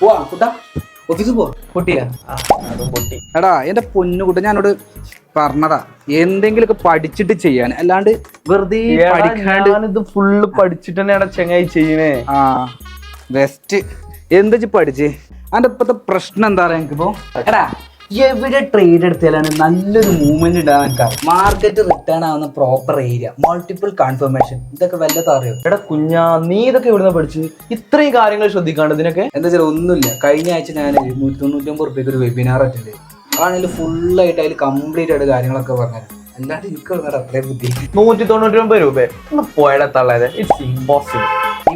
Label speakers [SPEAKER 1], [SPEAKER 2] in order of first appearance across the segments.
[SPEAKER 1] പോവാ കുട്ടാ ഓഫീസിൽ പോ
[SPEAKER 2] പൊട്ടിയാ. ആ, അതും പൊട്ടി.
[SPEAKER 1] എടാ എന്റെ പൊന്നുകുട്ട ഞാനോട് പറഞ്ഞതാ എന്തെങ്കിലുമൊക്കെ പഠിച്ചിട്ട് ചെയ്യാൻ. അല്ലാണ്ട് വെറുതെ പഠിക്കാണ്ട്
[SPEAKER 2] ഇത് ഫുള്ള് പഠിച്ചിട്ട് തന്നെയാണ് ചെങ്ങായി ചെയ്യണേ.
[SPEAKER 1] ആ ബെസ്റ്റ് എന്താ പഠിച്ചേ പഠിച്ച്? അതിന്റെ ഇപ്പത്തെ പ്രശ്നം എന്താ പറയാ എനിക്കിപ്പോ എടാ എവിടെ ട്രേഡ് എടുത്താലാണ് നല്ലൊരു മൂവ്മെന്റ് ഉണ്ടാകാൻ മാർക്കറ്റ് റിട്ടേൺ ആവുന്ന പ്രോപ്പർ ഏരിയ മൾട്ടിപ്പിൾ കൺഫർമേഷൻ ഇതൊക്കെ വല്ലതും അറിയോ?
[SPEAKER 2] എടാ കുഞ്ഞാ നീ ഇതൊക്കെ ഇവിടുന്ന് പഠിച്ചു ഇത്രയും കാര്യങ്ങൾ ശ്രദ്ധിക്കാണ്ട് ഇതിനൊക്കെ?
[SPEAKER 1] എന്താ വെച്ചാൽ ഒന്നുമില്ല. കഴിഞ്ഞ ആഴ്ച ഞാൻ നൂറ്റി തൊണ്ണൂറ്റൊമ്പത് റുപ്യക്ക് ഒരു വെബിനാർ അറ്റൻഡ് ചെയ്തു ആണെങ്കിൽ ഫുള്ളായിട്ട് അതിൽ കംപ്ലീറ്റ് ആയിട്ട് കാര്യങ്ങളൊക്കെ പറഞ്ഞു അല്ലാണ്ട് എനിക്ക് പറഞ്ഞത് അത്രയും ബുദ്ധി
[SPEAKER 2] നൂറ്റി തൊണ്ണൂറ്റി ഒമ്പത് രൂപ? ഒന്ന് തള്ളാതെ. ഇറ്റ്സ് ഇമ്പോസിബിൾ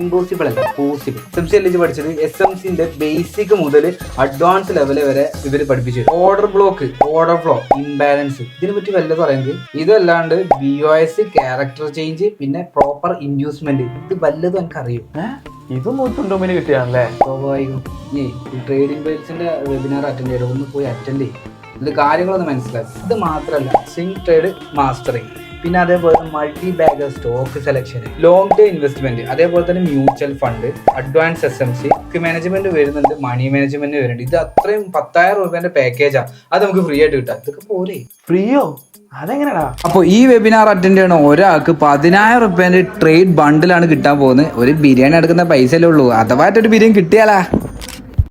[SPEAKER 1] ഇമ്പോസിബിൾ അല്ല possible S M C L പഠിച്ചത്? എസ് എം സിന്റെ ബേസിക് മുതൽ അഡ്വാൻസ് ലെവൽ വരെ ഇവർ പഠിപ്പിച്ചു order block order flow imbalance ഇതിനെ പറ്റി വല്ലതും പറയുന്നത് ഇതല്ലാണ്ട് B O S character change പിന്നെ പ്രോപ്പർ ഇൻഡ്യൂസ്മെന്റ് ഇത് വല്ലതും എനിക്ക് അറിയും
[SPEAKER 2] ഇത് നൂറ്റൊമ്പതിന് കിട്ടിയാണല്ലേ
[SPEAKER 1] സ്വാഭാവികം. ഈ ട്രേഡിംഗ് ബൈൽസിന്റെ വെബിനാർ അറ്റൻഡ് ചെയ്യണം ഒന്ന് പോയി അറ്റൻഡ് ചെയ്യും. ഇത് കാര്യങ്ങളൊന്ന് മനസ്സിലാക്കി ഇത് മാത്രമല്ല സിങ് ട്രേഡ് മാസ്റ്ററിങ് പിന്നെ അതേപോലെ multi bagger stock selection long term investment അതേപോലെ തന്നെ mutual fund advance S M C management വരുന്നുണ്ട് മണി മാനേജ്മെന്റ് വരുന്നുണ്ട്. ഇത് അത്രയും പത്തായിരം രൂപേന്റെ പാക്കേജാണ് അത് നമുക്ക് ഫ്രീ ആയിട്ട് കിട്ടാം. ഇതൊക്കെ പോരെ?
[SPEAKER 2] ഫ്രീയോ അതെങ്ങനെയാടാ
[SPEAKER 1] അപ്പോൾ ഈ വെബിനാർ അറ്റൻഡ് ചെയ്യണ ഒരാൾക്ക് പതിനായിരം റുപ്യേന്റെ ട്രേഡ് ബണ്ടിലാണ് കിട്ടാൻ പോകുന്നത്. ഒരു ബിരിയാണി എടുക്കുന്ന പൈസ അല്ലേ ഉള്ളൂ. അഥവാ ഒരു ബിരിയാണി കിട്ടിയാലാ?